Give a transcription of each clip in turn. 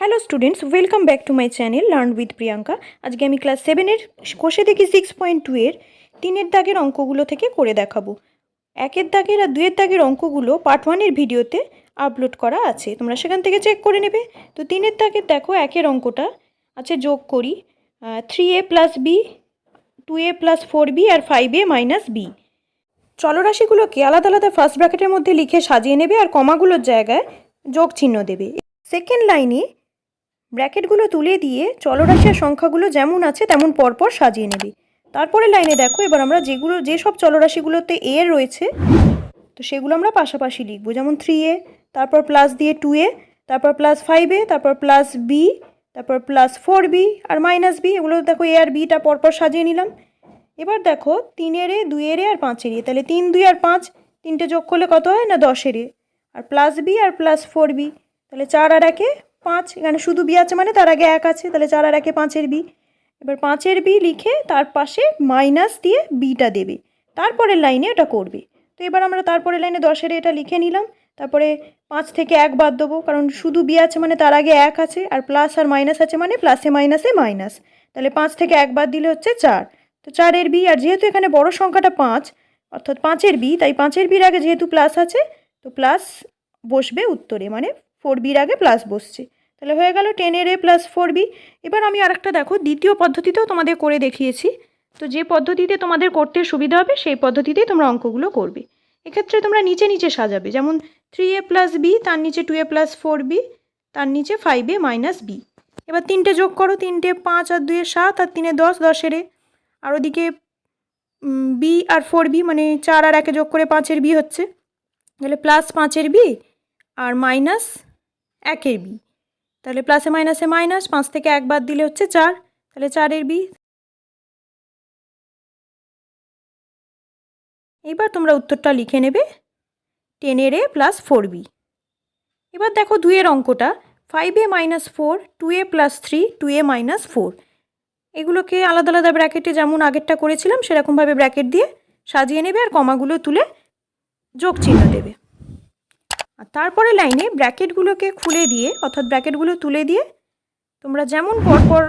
Hello students welcome back to my channel learn with Priyanka আজকে আমি class সেভেনের কোষে দেখি সিক্স পয়েন্ট টু এর তিনের দাগের অঙ্কগুলো থেকে করে দেখাবো। একের দাগের আর দুয়ের দাগের অঙ্কগুলো পার্ট ওয়ানের ভিডিওতে আপলোড করা আছে, তোমরা সেখান থেকে চেক করে নেবে। তো তিনের দাগের দেখো একের অঙ্কটা আছে যোগ করি three A plus B two A plus four B R five A minus B চলরাশিগুলোকে আলাদা আলাদা ফার্স্ট ব্র্যাকেটের মধ্যে লিখে সাজিয়ে নেবে আর কমাগুলোর জায়গায় যোগ চিহ্ন দেবে। সেকেন্ড লাইনে ব্র্যাকেটগুলো তুলে দিয়ে চলরাশি আর সংখ্যাগুলো যেমন আছে তেমন পরপর সাজিয়ে নেবে। তারপরে লাইনে দেখো, এবার আমরা যেগুলো, যেসব চলরাশিগুলোতে এ রয়েছে, তো সেগুলো আমরা পাশাপাশি লিখব। যেমন থ্রি এ তারপর প্লাস দিয়ে টু এ তারপর প্লাস ফাইভ এ তারপর প্লাস বি তারপর প্লাস ফোর বি আর মাইনাস বি এগুলো দেখো এ আর বিটা পরপর সাজিয়ে নিলাম। এবার দেখো তিনের এ দুইয়ের এ আর পাঁচের এ তাহলে তিন, দুই আর পাঁচ, তিনটে যোগ করলে কত হয় না? দশের এ আর প্লাস বি আর প্লাস ফোর বি তাহলে চার আর একে পাঁচ, এখানে শুধু বি আছে মানে তার আগে এক আছে, তাহলে চার আর একে পাঁচের বি। এবার পাঁচের বি লিখে তার পাশে মাইনাস দিয়ে বিটা দেবে। তারপরের লাইনে এটা করবে। তো এবার আমরা তারপরের লাইনে দশের এটা লিখে নিলাম। তারপরে পাঁচ থেকে এক বাদ দেবো, কারণ শুধু বি আছে মানে তার আগে এক আছে, আর প্লাস আর মাইনাস আছে মানে প্লাসে মাইনাসে মাইনাস তাহলে পাঁচ থেকে এক বাদ দিলে হচ্ছে চার। তো চারের বি, আর যেহেতু এখানে বড় সংখ্যাটা পাঁচ, অর্থাৎ পাঁচের বি, তাই পাঁচের বির আগে যেহেতু প্লাস আছে, তো প্লাস বসবে উত্তরে মানে ফোর বির আগে প্লাস বসছে। তাহলে হয়ে গেল টেনের এ প্লাস ফোর বি এবার আমি আরেকটা দেখো, দ্বিতীয় পদ্ধতিতেও তোমাদের করে দেখিয়েছি। তো যে পদ্ধতিতে তোমাদের করতে সুবিধা হবে, সেই পদ্ধতিতেই তোমরা অঙ্কগুলো করবে। এক্ষেত্রে তোমরা নিচে নিচে সাজাবে, যেমন থ্রি এ প্লাস বি তার নিচে two A plus four B তার নিচে ফাইভ এ মাইনাস বি এবার তিনটে যোগ করো, তিনটে পাঁচ আর দুয়ে সাত, আর তিনে দশ, দশের এ। আর ওদিকে বি আর ফোর বি মানে চার আর একে যোগ করে পাঁচের বি হচ্ছে। তাহলে প্লাস পাঁচের বি আর মাইনাস একের বি। তাহলে প্লাসে মাইনাসে মাইনাস পাঁচ থেকে এক বাদ দিলে হচ্ছে চার। তাহলে চারের বি। এবার তোমরা উত্তরটা লিখে নেবে। টেনের এ প্লাস ফোর বি। এবার দেখো দুইয়ের অঙ্কটা। Five A minus four two A plus three two A minus four এগুলোকে আলাদা আলাদা ব্র্যাকেটে যেমন আগেরটা করেছিলাম, সেরকমভাবে ব্র্যাকেট দিয়ে সাজিয়ে নেবে আর কমাগুলো তুলে যোগ চিহ্ন দেবে। আর তারপরে লাইনে ব্র্যাকেটগুলোকে খুলে দিয়ে, অর্থাৎ ব্র্যাকেটগুলো তুলে দিয়ে, তোমরা যেমন পরপর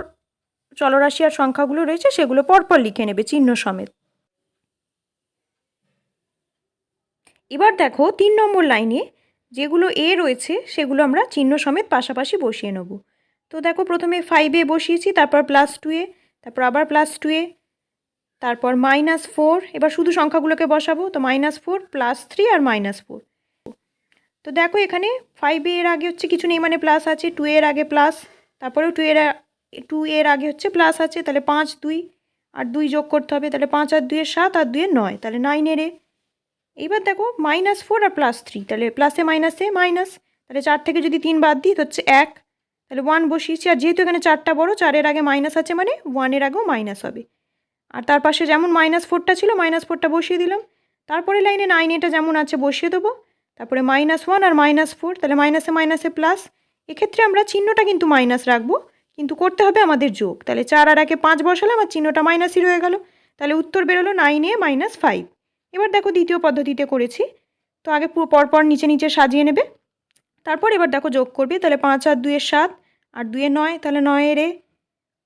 চলরাশি আর সংখ্যাগুলো রয়েছে, সেগুলো পরপর লিখে নেবে চিহ্ন সমেত। এবার দেখো, তিন নম্বর লাইনে যেগুলো এ রয়েছে, সেগুলো আমরা চিহ্ন সমেত পাশাপাশি বসিয়ে নেব। তো দেখো, প্রথমে ফাইভে বসিয়েছি, তারপর প্লাস টুয়ে তারপর আবার প্লাস টুয়ে তারপর মাইনাস ফোর এবার শুধু সংখ্যাগুলোকে বসাবো, তো মাইনাস ফোর প্লাস থ্রি আর মাইনাস ফোর তো দেখো এখানে ফাইভ এর আগে হচ্ছে কিছু নেই মানে প্লাস আছে টু এর আগে প্লাস তারপরেও টু এর টু এর আগে হচ্ছে প্লাস আছে, তাহলে পাঁচ, দুই, আর দুই যোগ করতে হবে, তাহলে পাঁচ আর দুইয়ের সাত আর দুইয়ের নয়, তাহলে নাইনের এ। এইবার দেখো মাইনাস ফোর আর প্লাস থ্রি তাহলে প্লাসে মাইনাসে মাইনাস তাহলে চার থেকে যদি তিন বাদ দিই, তো হচ্ছে এক, তাহলে ওয়ান বসিয়েছি, আর যেহেতু এখানে চারটা বড়, চারের আগে মাইনাস আছে মানে ওয়ানের আগেও মাইনাস হবে। আর তার পাশে যেমন মাইনাস ফোরটা ছিল মাইনাস ফোরটা বসিয়ে দিলাম, তারপরে লাইনে নাইন এটা যেমন আছে বসিয়ে দেবো তারপরে মাইনাস ওয়ান আর মাইনাস ফোর তাহলে মাইনাসে মাইনাসে প্লাস এক্ষেত্রে আমরা চিহ্নটা কিন্তু মাইনাস রাখব, কিন্তু করতে হবে আমাদের যোগ। তাহলে চার আর একে পাঁচ বসালাম আর চিহ্নটা মাইনাসই রয়ে গেল। তাহলে উত্তর বেরোলো নাইন এ মাইনাস ফাইভ এবার দেখো দ্বিতীয় পদ্ধতিতে করেছি। তো আগে পুরো পরপর নিচে নিচে সাজিয়ে নেবে। তারপর এবার দেখো যোগ করবে। তাহলে পাঁচ আর দুয়ের সাত আর দুয়ে নয়, তাহলে নয়ের এ।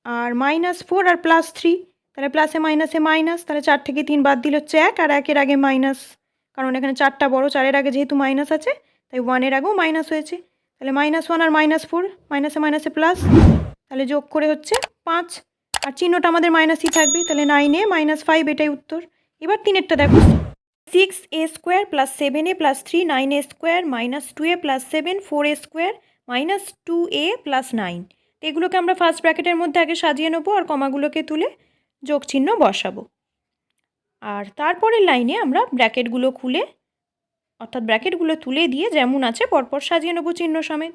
আর মাইনাস ফোর আর প্লাস থ্রি তাহলে প্লাসে মাইনাসে মাইনাস তাহলে চার থেকে তিন বাদ দিল হচ্ছে এক, আর একের আগে মাইনাস কারণ এখানে চারটা বড়, চারের আগে যেহেতু মাইনাস আছে, তাই ওয়ানের আগেও মাইনাস হয়েছে। তাহলে মাইনাস ওয়ান আর মাইনাস ফোর মাইনাসে মাইনাসে প্লাস তাহলে যোগ করে হচ্ছে পাঁচ। আর চিহ্নটা আমাদের মাইনাসই থাকবে, তাহলে নাইনে মাইনাস ফাইভ এটাই উত্তর। এবার তিনেরটা দেখো। Six A square plus seven A plus three nine A square minus two A plus seven four A square minus two A plus nine তো এগুলোকে আমরা ফার্স্ট ব্র্যাকেটের মধ্যে আগে সাজিয়ে নেব আর কমাগুলোকে তুলে যোগ চিহ্ন বসাবো। আর তারপরের লাইনে আমরা ব্র্যাকেটগুলো খুলে, অর্থাৎ ব্র্যাকেটগুলো তুলে দিয়ে যেমন আছে পরপর সাজিয়ে নেব চিহ্ন সমেত।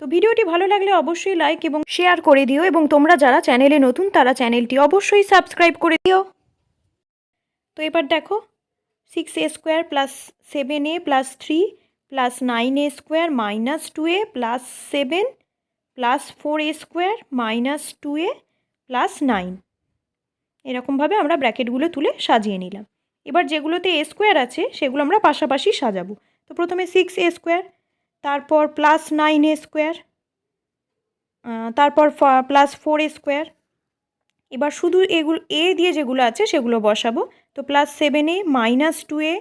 তো ভিডিওটি ভালো লাগলে অবশ্যই লাইক এবং শেয়ার করে দিও এবং তোমরা যারা চ্যানেলে নতুন তারা চ্যানেলটি অবশ্যই সাবস্ক্রাইব করে দিও। তো এবার দেখো six A square plus seven A plus three plus nine A square minus two A plus seven plus four A square minus two A plus nine এরকমভাবে আমরা ব্র্যাকেটগুলো তুলে সাজিয়ে নিলাম। এবার যেগুলোতে এ স্কোয়ার আছে, সেগুলো আমরা পাশাপাশি সাজাবো। তো প্রথমে সিক্স এ স্কোয়ার, তারপর প্লাস নাইন এ স্কোয়ার তারপর প্লাস ফোর এ স্কোয়ার। এবার শুধু এগুলো, এ দিয়ে যেগুলো আছে, সেগুলো বসাবো। তো plus seven A minus two A,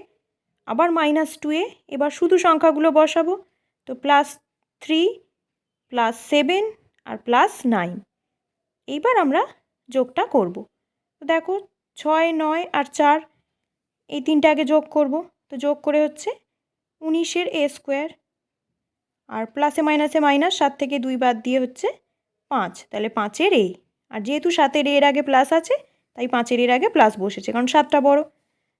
আবার মাইনাস টু এ, এবার শুধু সংখ্যাগুলো বসাবো। তো প্লাস থ্রি প্লাস সেভেন আর প্লাস নাইন এইবার আমরা যোগটা করব। তো দেখো ছয়, নয় আর চার, এই তিনটা আগে যোগ করব। তো যোগ করে হচ্ছে উনিশের এ স্কোয়ার আর প্লাসে মাইনাসে মাইনাস সাত থেকে দুই বাদ দিয়ে হচ্ছে পাঁচ। তাহলে পাঁচের এ আর যেহেতু সাতের এর আগে প্লাস আছে, তাই পাঁচের এর আগে প্লাস বসেছে, কারণ সাতটা বড়।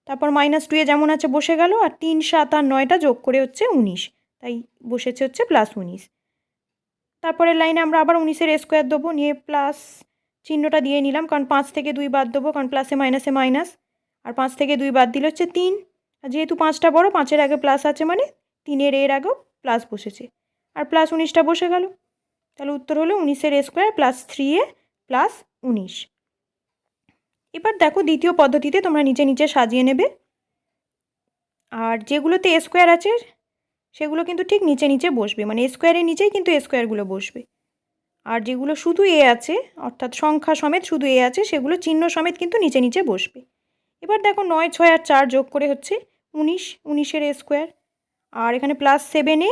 তারপর মাইনাস টুয়ে যেমন আছে বসে গেল, আর তিন, সাত আর নয়টা যোগ করে হচ্ছে উনিশ, তাই বসেছে হচ্ছে প্লাস উনিশ। তারপরের লাইনে আমরা আবার উনিশের এ স্কোয়ার দেবো, নিয়ে প্লাস চিহ্নটা দিয়ে নিলাম, কারণ পাঁচ থেকে দুই বাদ দেবো, কারণ প্লাসে মাইনাসে মাইনাস আর পাঁচ থেকে দুই বাদ দিলে হচ্ছে তিন। আর যেহেতু পাঁচটা বড়, পাঁচের আগে প্লাস আছে মানে তিনের এর আগেও প্লাস বসেছে। আর প্লাস উনিশটা বসে গেল। তাহলে উত্তর হলো উনিশের square plus three A plus উনিশ। এবার দেখো দ্বিতীয় পদ্ধতিতে তোমরা নিচে নিচে সাজিয়ে নেবে। আর যেগুলোতে স্কোয়ার আছে, সেগুলো কিন্তু ঠিক নিচে নিচে বসবে। মানে স্কোয়ারের নিচেই কিন্তু স্কোয়ারগুলো বসবে। আর যেগুলো শুধু এ আছে, অর্থাৎ সংখ্যা সমেত শুধু এ আছে, সেগুলো চিহ্ন সমেত কিন্তু নিচে নিচে বসবে। এবার দেখো নয়, ছয় আর চার যোগ করে হচ্ছে উনিশ, উনিশের স্কোয়ার। আর এখানে প্লাস সেভেন এ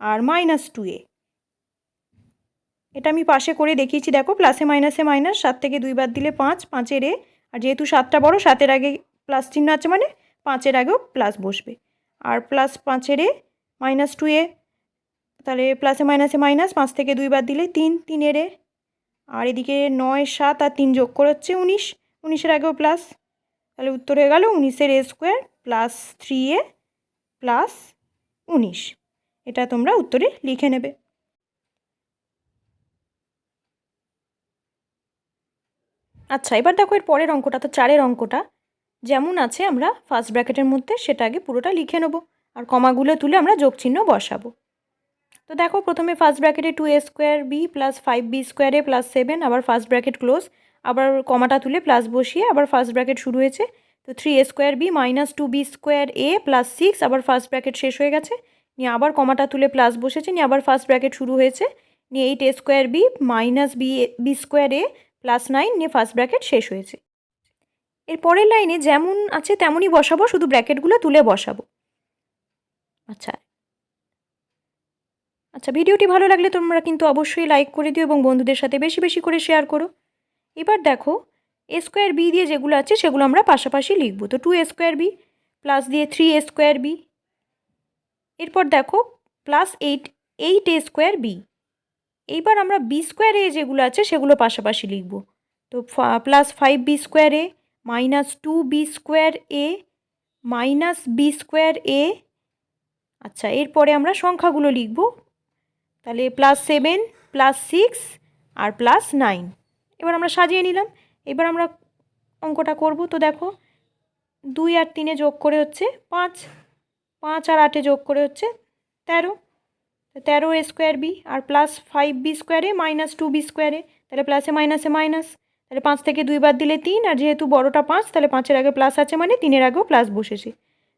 আর মাইনাস টু এ। এটা আমি পাশে করে দেখিয়েছি, দেখো প্লাসে মাইনাসে মাইনাস সাত থেকে দুই বাদ দিলে পাঁচ, পাঁচের এ। আর যেহেতু সাতটা বড়, সাতের আগে প্লাস চিহ্ন আছে মানে পাঁচের আগেও প্লাস বসবে। আর প্লাস পাঁচের এ মাইনাস টু এ তাহলে প্লাসে মাইনাসে মাইনাস পাঁচ থেকে দুই বাদ দিলে তিন, তিনের এ। আর এদিকে নয়, সাত আর তিন যোগ করে হচ্ছে উনিশ। উনিশের আগেও প্লাস তাহলে উত্তর হয়ে গেল উনিশের A square plus three A plus উনিশ। এটা তোমরা উত্তরে লিখে নেবে। আচ্ছা এবার দেখো এর পরের অঙ্কটা, তো চারের অঙ্কটা। যেমন আছে আমরা ফার্স্ট ব্র্যাকেটের মধ্যে সেটা আগে পুরোটা লিখে নেব। আর কমাগুলো তুলে আমরা যোগ চিহ্ন বসাবো। তো দেখো, প্রথমে ফার্স্ট ব্র্যাকেটে two A square B plus five B স্কোয়ারে প্লাস সেভেন আবার ফার্স্ট ব্র্যাকেট ক্লোজ আবার কমাটা তুলে প্লাস বসিয়ে আবার ফার্স্ট ব্র্যাকেট শুরু হয়েছে। তো three A square B minus two B square A plus six আবার ফার্স্ট ব্র্যাকেট শেষ হয়ে গেছে। নিয়ে আবার কমাটা তুলে প্লাস বসেছে, নিয়ে আবার ফার্স্ট ব্র্যাকেট শুরু হয়েছে। নিয়ে eight A square B minus B B square A plus nine নিয়ে ফার্স্ট ব্র্যাকেট শেষ হয়েছে। এর পরের লাইনে যেমন আছে তেমনই বসাবো, শুধু ব্র্যাকেটগুলো তুলে বসাবো। আচ্ছা আচ্ছা ভিডিওটি ভালো লাগলে তোমরা কিন্তু অবশ্যই লাইক করে দিও এবং বন্ধুদের সাথে বেশি বেশি করে শেয়ার করো। এবার দেখো এ স্কোয়ার বি দিয়ে যেগুলো আছে সেগুলো আমরা পাশাপাশি লিখব। তো two A square B plus দিয়ে থ্রি এ স্কোয়ার বি এরপর দেখো plus eight eight A square B এইবার আমরা বি স্কোয়ার এ যেগুলো আছে সেগুলো পাশাপাশি লিখব। তো plus five B square A minus two B square A minus B square A আচ্ছা এরপরে আমরা সংখ্যাগুলো লিখব। তাহলে প্লাস সেভেন প্লাস সিক্স আর প্লাস নাইন এবার আমরা সাজিয়ে নিলাম। এবার আমরা অঙ্কটা করব। তো দেখো, দুই আর তিনে যোগ করে হচ্ছে পাঁচ। পাঁচ আর আটে যোগ করে হচ্ছে তেরো। তেরো এ স্কোয়ার বি আর প্লাস ফাইভ বি স্কোয়ারে মাইনাস টু বি স্কোয়ারে তাহলে প্লাসে মাইনাসে মাইনাস তাহলে পাঁচ থেকে দুই বাদ দিলে তিন। আর যেহেতু বড়টা পাঁচ, তাহলে পাঁচের আগে প্লাস আছে মানে তিনের আগেও প্লাস বসেছে।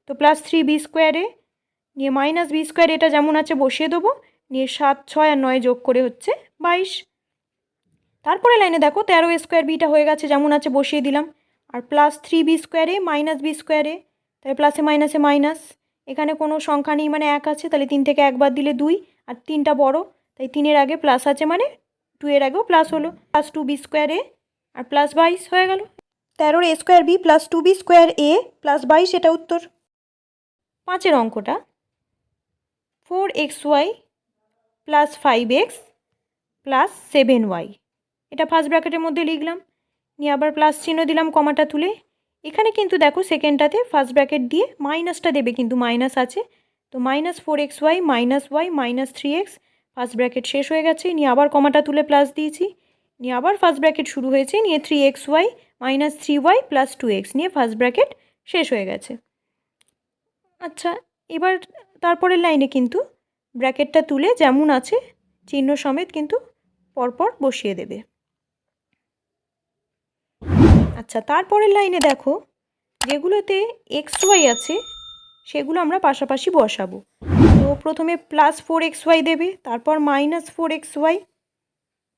তো প্লাস থ্রি বি স্কোয়ারে নিয়ে মাইনাস বি স্কোয়ার এটা যেমন আছে বসিয়ে দেবো। নিয়ে সাত, ছয় আর নয় যোগ করে হচ্ছে বাইশ। তারপরে লাইনে দেখো, তেরো স্কোয়ার বিটা হয়ে গেছে, যেমন আছে বসিয়ে দিলাম। আর প্লাস থ্রি বি স্কোয়ারে মাইনাস বি স্কোয়ারে তাহলে প্লাসে মাইনাসে মাইনাস এখানে কোনো সংখ্যা নেই মানে এক আছে, তাহলে তিন থেকে একবার দিলে দুই, আর তিনটা বড়, তাই তিনের আগে প্লাস আছে মানে টু এর আগেও প্লাস হলো। Plus two B square A, R plus বাইশ হয়ে গেল। তেরোর A square B plus two B square A plus বাইশ, এটা উত্তর। পাঁচের অঙ্কটা। Four X Y plus five X plus seven Y এটা ফার্স্ট ব্র্যাকেটের মধ্যে লিখলাম। নিয়ে আবার প্লাস চিহ্ন দিলাম কমাটা তুলে। এখানে কিন্তু দেখো সেকেন্ডটাতে ফার্স্ট ব্র্যাকেট দিয়ে মাইনাসটা দেবে কিন্তু মাইনাস আছে। তো minus four X Y minus Y minus three X first bracket শেষ হয়ে গেছে। নিয়ে আবার কমাটা তুলে প্লাস দিয়েছি। নিয়ে আবার ফার্স্ট ব্র্যাকেট শুরু হয়েছে। নিয়ে three x y minus three y plus two x নিয়ে ফার্স্ট ব্র্যাকেট শেষ হয়ে গেছে। আচ্ছা এবার তারপরের লাইনে কিন্তু ব্র্যাকেটটা তুলে যেমন আছে, চিহ্ন সমেত কিন্তু পরপর বসিয়ে দেবে। আচ্ছা তারপরের লাইনে দেখো, যেগুলোতে এক্স ওয়াই আছে, সেগুলো আমরা পাশাপাশি বসাবো। তো প্রথমে প্লাস ফোর এক্স ওয়াই দেবে, তারপর মাইনাস ফোর এক্স ওয়াই,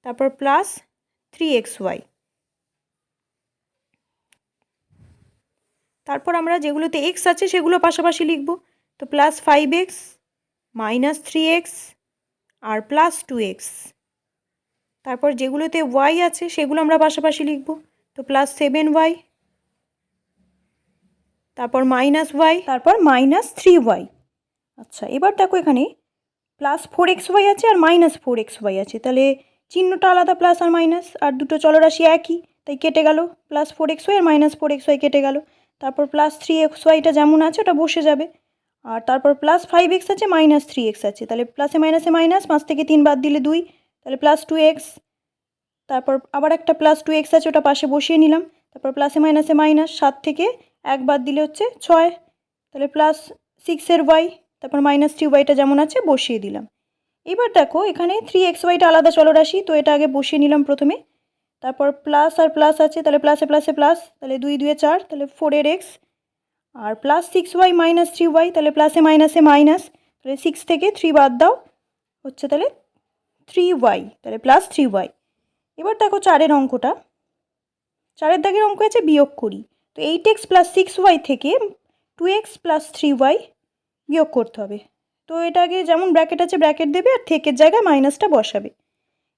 তারপর প্লাস থ্রি এক্স ওয়াই। তারপর আমরা যেগুলোতে এক্স আছে, সেগুলো পাশাপাশি লিখব। তো plus five x minus three x আর প্লাস টু এক্স তারপর যেগুলোতে ওয়াই আছে, সেগুলো আমরা পাশাপাশি লিখব। তো প্লাস সেভেন ওয়াই তারপর মাইনাস ওয়াই তারপর মাইনাস থ্রি ওয়াই আচ্ছা এবার দেখো এখানে প্লাস ফোর এক্স ওয়াই আছে আর মাইনাস ফোর এক্স ওয়াই আছে। তাহলে চিহ্নটা আলাদা প্লাস আর মাইনাস আর দুটো চলরাশি একই, তাই কেটে গেল। প্লাস ফোর এক্স ওয়াই আর মাইনাস ফোর এক্স ওয়াই কেটে গেল। তারপর প্লাস থ্রি এক্স ওয়াইটা যেমন আছে, ওটা বসে যাবে। আর তারপর প্লাস ফাইভ এক্স আছে মাইনাস থ্রি এক্স আছে। তাহলে প্লাসে মাইনাসে মাইনাস পাঁচ থেকে তিন বাদ দিলে দুই। তাহলে প্লাস টু এক্স তারপর আবার একটা প্লাস টু এক্স আছে, ওটা পাশে বসিয়ে নিলাম। তারপর প্লাসে মাইনাসে মাইনাস সাত থেকে এক বাদ দিলে হচ্ছে ছয়। তাহলে প্লাস সিক্সের ওয়াই তারপর মাইনাস থ্রি ওয়াইটা যেমন আছে, বসিয়ে দিলাম। এবার দেখো, এখানে থ্রি এক্স ওয়াইটা আলাদা চলরাশি, তো এটা আগে বসিয়ে নিলাম প্রথমে। তারপর প্লাস আর প্লাস আছে, তাহলে প্লাসে প্লাসে প্লাস তাহলে দুই দুয়ে চার, তাহলে ফোরের এক্স আর plus six y minus three y তাহলে প্লাসে মাইনাসে মাইনাস তাহলে সিক্স থেকে থ্রি বাদ দাও, হচ্ছে তাহলে থ্রি ওয়াই তাহলে প্লাস থ্রি ওয়াই এবার দেখো চারের অঙ্কটা। চারের দাগের অঙ্ক আছে বিয়োগ করি। তো eight x plus six y থেকে two x plus three y বিয়োগ করতে হবে। তো এটা আগে যেমন ব্র্যাকেট আছে ব্র্যাকেট দেবে আর থেকের জায়গায় মাইনাসটা বসাবে।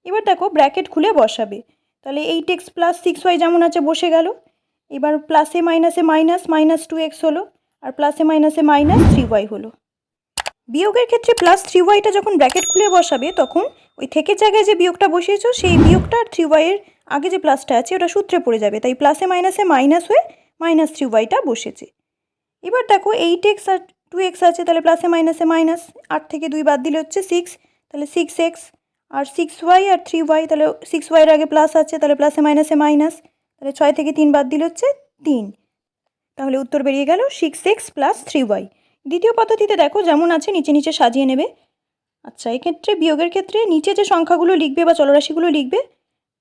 এবার দেখো ব্র্যাকেট খুলে বসাবে। তাহলে eight x plus six y যেমন আছে বসে গেল। এবার প্লাসে মাইনাসে মাইনাস মাইনাস টু এক্স হলো, আর প্লাসে মাইনাসে মাইনাস থ্রি ওয়াই হলো। বিয়োগের ক্ষেত্রে প্লাস থ্রি ওয়াইটা যখন ব্র্যাকেট খুলে বসাবে, তখন ওই থেকে জায়গায় যে বিয়োগটা বসিয়েছো, সেই বিয়োগটা আর থ্রি ওয়াইয়ের আগে যে প্লাসটা আছে, ওটা সূত্রে পড়ে যাবে। তাই প্লাসে মাইনাসে মাইনাস হয়ে মাইনাস থ্রি ওয়াইটা বসেছে। এবার দেখো এইট এক্স আর টু এক্স আছে, তাহলে প্লাসে মাইনাসে মাইনাস আট থেকে দুই বাদ দিলে হচ্ছে সিক্স তাহলে সিক্স এক্স আর সিক্স ওয়াই আর থ্রি ওয়াই তাহলে সিক্স ওয়াইয়ের আগে প্লাস আছে, তাহলে প্লাসে মাইনাসে মাইনাস তাহলে ছয় থেকে তিন বাদ দিলে হচ্ছে তিন। তাহলে উত্তর বেরিয়ে গেল six x plus three y দ্বিতীয় পদ্ধতিতে দেখো যেমন আছে, নিচে নিচে সাজিয়ে নেবে। আচ্ছা এক্ষেত্রে বিয়োগের ক্ষেত্রে নিচে যে সংখ্যাগুলো লিখবে বা চলরাশিগুলো লিখবে,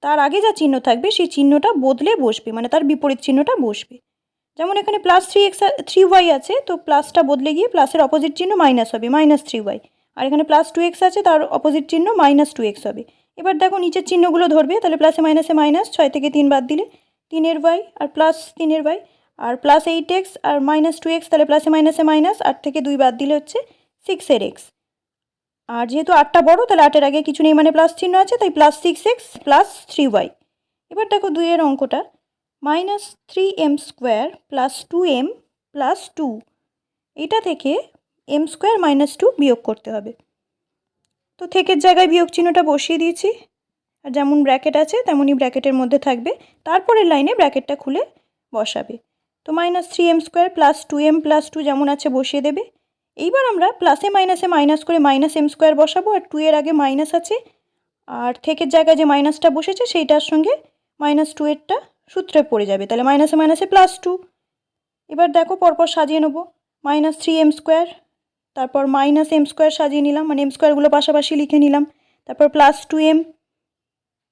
তার আগে যা চিহ্ন থাকবে সেই চিহ্নটা বদলে বসবে মানে তার বিপরীত চিহ্নটা বসবে। যেমন এখানে plus three x three y আছে, তো প্লাসটা বদলে গিয়ে প্লাসের অপোজিট চিহ্ন মাইনাস হবে মাইনাস থ্রি ওয়াই আর এখানে প্লাস টু এক্স আছে, তার অপোজিট চিহ্ন মাইনাস টু এক্স হবে। এবার দেখো নিচের চিহ্নগুলো ধরবে, তাহলে প্লাসে মাইনাসে মাইনাস ছয় থেকে তিন বাদ দিলে তিনের ওয়াই আর প্লাস তিনের ওয়াই আর প্লাস এইট এক্স আর মাইনাস টু এক্স তাহলে প্লাসে মাইনাসে মাইনাস আট থেকে দুই বাদ দিলে হচ্ছে সিক্সের এক্স আর যেহেতু আটটা বড়, তাহলে আটের আগে কিছু নেই মানে প্লাস চিহ্ন আছে, তাই plus six x plus three y এবার দেখো দুইয়ের অঙ্কটা। Minus three m square plus two m plus two এটা থেকে এম স্কোয়ার মাইনাস টু বিয়োগ করতে হবে। তো থেকের জায়গায় বিয়োগ চিহ্নটা বসিয়ে দিয়েছি। আর যেমন ব্র্যাকেট আছে, তেমনই ব্র্যাকেটের মধ্যে থাকবে। তারপরের লাইনে ব্র্যাকেটটা খুলে বসাবে। তো minus three m square plus two m plus two যেমন আছে বসিয়ে দেবে। এইবার আমরা প্লাসে মাইনাসে মাইনাস করে মাইনাস এম স্কোয়ার বসাবো, আর টু এর আগে মাইনাস আছে। আর থেকের জায়গায় যে মাইনাসটা বসেছে, সেইটার সঙ্গে মাইনাস টু এরটা সূত্রে পড়ে যাবে। তাহলে মাইনাসে মাইনাসে প্লাস টু এবার দেখো পরপর সাজিয়ে নেব। মাইনাস থ্রি এম স্কোয়ার তারপর মাইনাস এম স্কোয়ার সাজিয়ে নিলাম। মানে এম স্কোয়ারগুলো পাশাপাশি লিখে নিলাম। তারপর প্লাস টু এম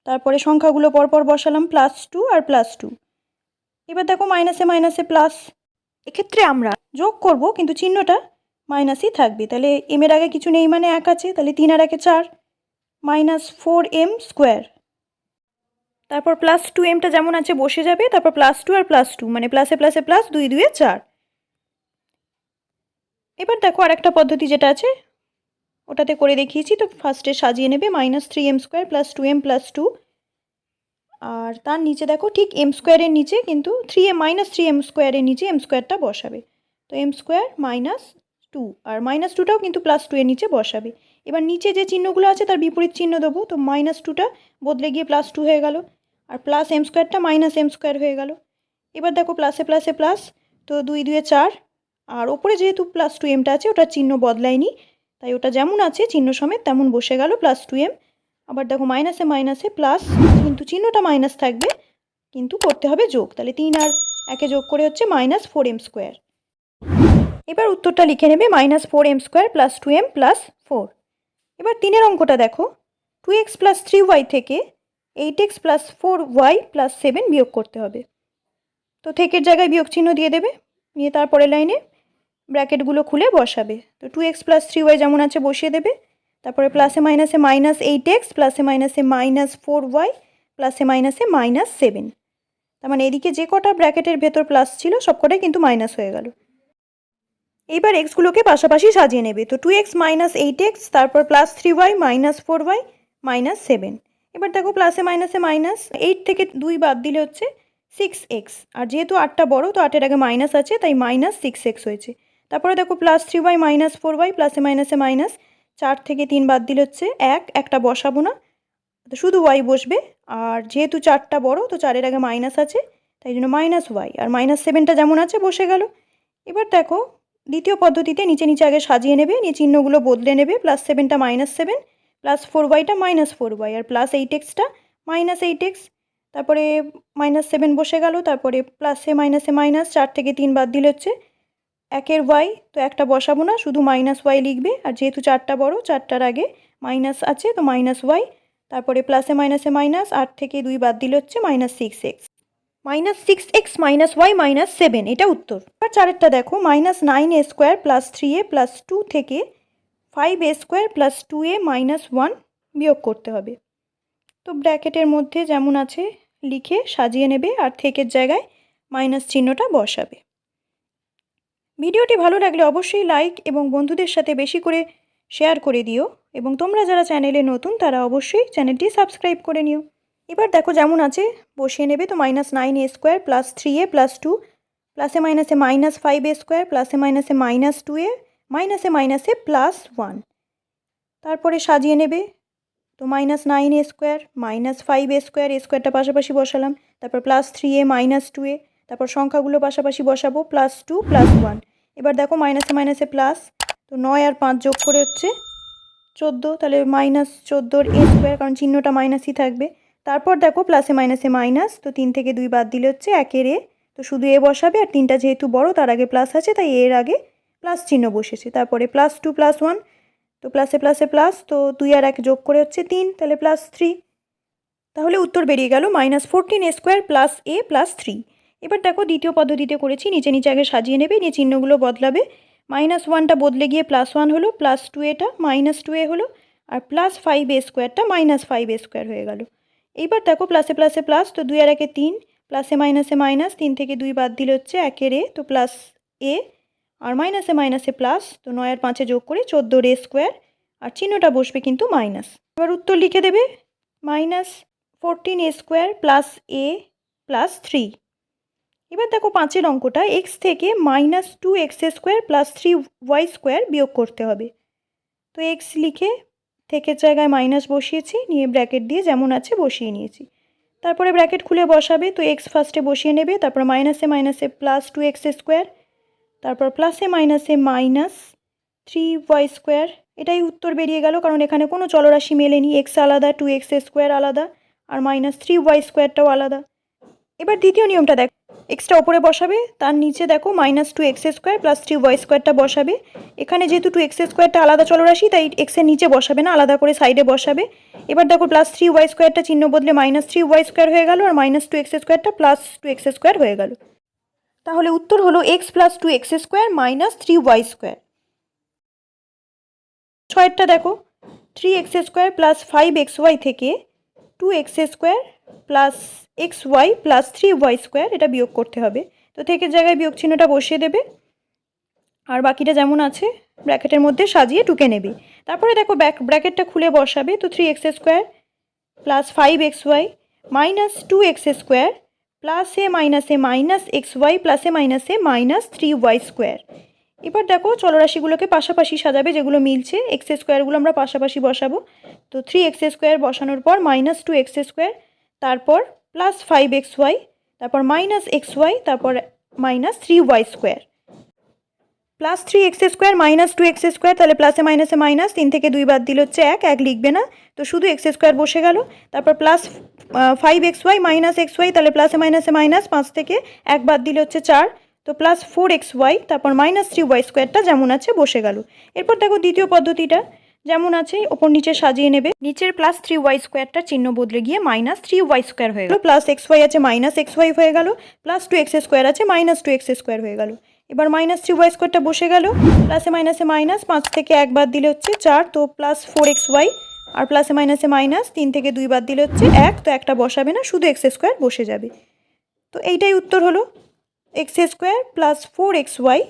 তারপরে সংখ্যাগুলো পরপর বসালাম প্লাস টু আর প্লাস টু এবার দেখো মাইনাসে মাইনাসে প্লাস এক্ষেত্রে আমরা যোগ করব, কিন্তু চিহ্নটা মাইনাসই থাকবে। তাহলে এম এর আগে কিছু নেই মানে এক আছে, তাহলে তিন আর একে চার। মাইনাস ফোর এম স্কোয়ার তারপর প্লাস টু এমটা যেমন আছে বসে যাবে, তারপর প্লাস টু আর প্লাস টু মানে প্লাসে প্লাসে প্লাস দুই দুয়ে চার। এবার দেখো আরেকটা পদ্ধতি যেটা আছে ওটাতে করে দেখিয়েছি, তো ফার্স্টে সাজিয়ে নেবে minus three m square plus two m plus two আর তার নিচে দেখো, ঠিক এম স্কোয়ারের নিচে কিন্তু three m minus three m স্কোয়ারের নিচে এম স্কোয়ারটা বসাবে। তো এম স্কোয়ার মাইনাস টু আর মাইনাস টুটাও কিন্তু প্লাস টু এর নিচে বসাবে। এবার নিচে যে চিহ্নগুলো আছে, তার বিপরীত চিহ্ন দেবো, তো মাইনাস টুটা বদলে গিয়ে প্লাস টু হয়ে গেল। আর প্লাস এম স্কোয়ারটা মাইনাস এম স্কোয়ার হয়ে গেল। এবার দেখো প্লাসে প্লাসে প্লাস তো দুই দুয়ে চার। আর ওপরে যেহেতু প্লাস টু এমটা আছে, ওটার চিহ্ন বদলায়নি তাই ওটা যেমন আছে, চিহ্ন সমেত তেমন বসে গেল প্লাস টু এম আবার দেখো মাইনাসে মাইনাসে প্লাস কিন্তু চিহ্নটা মাইনাস থাকবে, কিন্তু করতে হবে যোগ। তাহলে তিন আর একে যোগ করে হচ্ছে মাইনাস ফোর এম স্কোয়ার এবার উত্তরটা লিখে নেবে minus four m square plus two m plus four এবার তিনের অঙ্কটা দেখো two x plus three y থেকে eight x plus four y plus seven বিয়োগ করতে হবে। তো থেকের জায়গায় বিয়োগ চিহ্ন দিয়ে দেবে নিয়ে তারপরে লাইনে ব্র্যাকেটগুলো খুলে বসাবে। তো two x plus three y যেমন আছে বসিয়ে দেবে। তারপরে প্লাসে মাইনাসে মাইনাস এইট এক্স প্লাসে মাইনাসে মাইনাস ফোর ওয়াই প্লাসে মাইনাসে মাইনাস সেভেন তার মানে এদিকে যে কটা ব্র্যাকেটের ভেতর প্লাস ছিল সব কটাই কিন্তু মাইনাস হয়ে গেল। এইবার এক্সগুলোকে পাশাপাশি সাজিয়ে নেবে। তো two x minus eight x তারপর plus three y minus four y minus seven এবার দেখো প্লাসে মাইনাসে মাইনাস এইট থেকে দুই বাদ দিলে হচ্ছে সিক্স এক্স আর যেহেতু আটটা বড়, তো আটের আগে মাইনাস আছে, তাই মাইনাস সিক্স এক্স হয়েছে। তারপরে দেখো plus three y minus four y প্লাসে মাইনাসে মাইনাস চার থেকে তিন বাদ দিলে হচ্ছে এক, একটা বসাবো না। তো শুধু ওয়াই বসবে, আর যেহেতু চারটা বড়, তো চারের আগে মাইনাস আছে, তাই জন্য মাইনাস ওয়াই আর মাইনাস সেভেনটা যেমন আছে বসে গেল। এবার দেখো, দ্বিতীয় পদ্ধতিতে নিচে নিচে আগে সাজিয়ে নেবে, নিয়ে চিহ্নগুলো বদলে নেবে প্লাস সেভেনটা মাইনাস সেভেন প্লাস ফোর ওয়াইটা মাইনাস ফোর ওয়াই আর প্লাস এইট এক্সটা মাইনাস এইট এক্স তারপরে মাইনাস সেভেন বসে গেল, তারপরে প্লাসে মাইনাসে মাইনাস চার থেকে তিন বাদ দিলে হচ্ছে একের ওয়াই, তো একটা বসাবো না, শুধু মাইনাস ওয়াই লিখবে, আর যেহেতু চারটা বড়, চারটার আগে মাইনাস আছে, তো মাইনাস ওয়াই, তারপরে প্লাসে মাইনাসে মাইনাস আট থেকে দুই বাদ দিলে হচ্ছে minus six x minus six x minus y minus seven এটা উত্তর। আর চারেরটা দেখো minus nine a square plus three a plus two থেকে five a square plus two a minus one বিয়োগ করতে হবে। তো ব্র্যাকেটের মধ্যে যেমন আছে, লিখে সাজিয়ে নেবে, আর থেকের জায়গায় মাইনাস চিহ্নটা বসাবে। ভিডিওটি ভালো লাগলে অবশ্যই লাইক এবং বন্ধুদের সাথে বেশি করে শেয়ার করে দিও এবং তোমরা যারা চ্যানেলে নতুন, তারা অবশ্যই চ্যানেলটি সাবস্ক্রাইব করে নিও। এবার দেখো যেমন আছে, বসিয়ে নেবে তো minus nine a square plus three a plus two প্লাসে মাইনাসে মাইনাস ফাইভ এ স্কোয়ার প্লাসে মাইনাসে মাইনাস টু এ মাইনাসে মাইনাসে প্লাস ওয়ান তারপরে সাজিয়ে নেবে তো minus nine a square minus five a square a স্কোয়ারটা পাশাপাশি বসালাম। তারপর plus three a minus two a তারপর সংখ্যাগুলো পাশাপাশি বসাবো প্লাস টু প্লাস ওয়ান এবার দেখো মাইনাসে মাইনাসে প্লাস তো নয় আর পাঁচ যোগ করে হচ্ছে চোদ্দ, তাহলে মাইনাস চোদ্দোর এ স্কোয়ার কারণ চিহ্নটা মাইনাসই থাকবে। তারপর দেখো প্লাসে মাইনাসে মাইনাস তো তিন থেকে দুই বাদ দিলে হচ্ছে একের এ। তো শুধু এ বসাবে আর তিনটা যেহেতু বড়, তার আগে প্লাস আছে, তাই এর আগে প্লাস চিহ্ন বসেছে। তারপরে প্লাস টু প্লাস ওয়ান তো প্লাসে প্লাসে প্লাস তো দুই আর এক যোগ করে হচ্ছে তিন, তাহলে প্লাস থ্রি তাহলে উত্তর বেরিয়ে গেল minus fourteen a square plus a plus three এবার দেখো দ্বিতীয় পদ্ধতিতে করেছি, নিচে নিচে আগে সাজিয়ে নেবে, নিয়ে চিহ্নগুলো বদলাবে। মাইনাস ওয়ানটা বদলে গিয়ে প্লাস ওয়ান হলো প্লাস টু এটা মাইনাস টু এ হলো, আর প্লাস ফাইভ এ স্কোয়ারটা মাইনাস ফাইভ এ স্কোয়ার হয়ে গেল। এইবার দেখো প্লাসে প্লাসে প্লাস তো দুই আর একে তিন প্লাসে মাইনাসে মাইনাস তিন থেকে দুই বাদ দিলে হচ্ছে একের এ, তো প্লাস এ, আর মাইনাসে মাইনাসে প্লাস তো নয় আর পাঁচে যোগ করে চোদ্দোর এ স্কোয়ার আর চিহ্নটা বসবে কিন্তু মাইনাস এবার উত্তর লিখে দেবে minus fourteen a square plus a plus three এবার দেখো পাঁচের অঙ্কটা এক্স থেকে minus two x square plus three y square বিয়োগ করতে হবে। তো এক্স লিখে থেকে জায়গায় মাইনাস বসিয়েছি, নিয়ে ব্র্যাকেট দিয়ে যেমন আছে বসিয়ে নিয়েছি। তারপরে ব্র্যাকেট খুলে বসাবে, তো এক্স ফার্স্টে বসিয়ে নেবে, তারপর মাইনাসে মাইনাসে প্লাস টু এক্স স্কোয়ার তারপর প্লাসে মাইনাসে মাইনাস থ্রি ওয়াই স্কোয়ার এটাই উত্তর বেরিয়ে গেল, কারণ এখানে কোনো চলরাশি মেলেনি এক্স আলাদা টু এক্স স্কোয়ার আলাদা, আর মাইনাস থ্রি ওয়াই স্কোয়ারটাও আলাদা। এবার দ্বিতীয় নিয়মটা দেখ। এক্সটা ওপরে বসাবে, তার নিচে দেখো minus two x square plus three y স্কোয়ারটা বসাবে। এখানে যেহেতু টু এক্স স্কোয়ারটা আলাদা চলরাশি, তাই এক্সের নিচে বসাবে না, আলাদা করে সাইডে বসাবে। এবার দেখো প্লাস থ্রি ওয়াই স্কোয়ারটা চিহ্ন বদলে মাইনাস থ্রি ওয়াই স্কোয়ার হয়ে গেল, আর মাইনাস টু এক্স স্কোয়ারটা প্লাস টু এক্স স্কোয়ার হয়ে গেল। তাহলে উত্তর হলো x plus two x square minus three y square ছয়েরটা দেখো three x square plus five x y থেকে two x square plus x y plus three y square এটা বিয়োগ করতে হবে। তো থেকে জায়গায় বিয়োগ চিহ্নটা বসিয়ে দেবে। আর বাকিটা যেমন আছে, ব্র্যাকেটের মধ্যে সাজিয়ে টুকে নেবে। তারপরে দেখো ব্যাক, ব্র্যাকেটটা খুলে বসাবে তো three x square plus five x y minus two x square প্লাসে মাইনাসে মাইনাস এক্স ওয়াই প্লাসে মাইনাসে মাইনাস থ্রি ওয়াই স্কোয়ার। এবার দেখো চলরাশিগুলোকে পাশাপাশি সাজাবে যেগুলো মিলছে। এক্স স্কোয়ারগুলো আমরা পাশাপাশি বসাবো। তো থ্রি এক্স স্কোয়ার বসানোর পর মাইনাস টু এক্স স্কোয়ার তারপর প্লাস ফাইভ এক্স ওয়াই তারপর মাইনাস এক্স ওয়াই তারপর minus three y square plus three x square minus two x square তাহলে প্লাসে মাইনাসে মাইনাস তিন থেকে দুই বাদ দিলে হচ্ছে এক এক লিখবে না। তো শুধু এক্স স্কোয়ার বসে গেল। তারপর plus five x y minus x y তাহলে প্লাসে মাইনাসে মাইনাস পাঁচ থেকে এক বাদ দিলে হচ্ছে চার। তো প্লাস ফোর এক্স ওয়াই তারপর মাইনাস থ্রি ওয়াই স্কোয়ারটা যেমন আছে বসে গেল। এরপর দেখো দ্বিতীয় পদ্ধতিটা। যেমন আছে, ওপর নিচে সাজিয়ে নেবে। নিচের প্লাস থ্রি ওয়াই স্কোয়ারটা চিহ্ন বদলে গিয়ে মাইনাস থ্রি ওয়াই স্কোয়ার হয়ে গেল। প্লাস এক্স ওয়াই আছে মাইনাস এক্স ওয়াই হয়ে গেল প্লাস টু এক্স স্কোয়ার আছে মাইনাস টু এক্স স্কোয়ার হয়ে গেল। এবার মাইনাস থ্রি ওয়াই স্কোয়ারটা বসে গেল প্লাসে মাইনাসে মাইনাস পাঁচ থেকে এক বাদ দিলে হচ্ছে চার, তো প্লাস ফোর এক্স ওয়াই আর প্লাসে মাইনাসে মাইনাস তিন থেকে দুই বাদ দিলে হচ্ছে এক, তো একটা বসাবে না, শুধু এক্স স্কোয়ার বসে যাবে। তো এইটাই উত্তর হলো x square plus four x y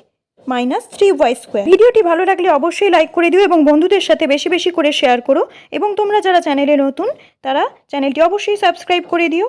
minus three y square. ভিডিওটি ভালো লাগলে অবশ্যই লাইক করে দিও এবং বন্ধুদের সাথে বেশি বেশি করে শেয়ার করো। এবং তোমরা যারা চ্যানেলে নতুন, তারা চ্যানেলটি অবশ্যই সাবস্ক্রাইব করে দিও।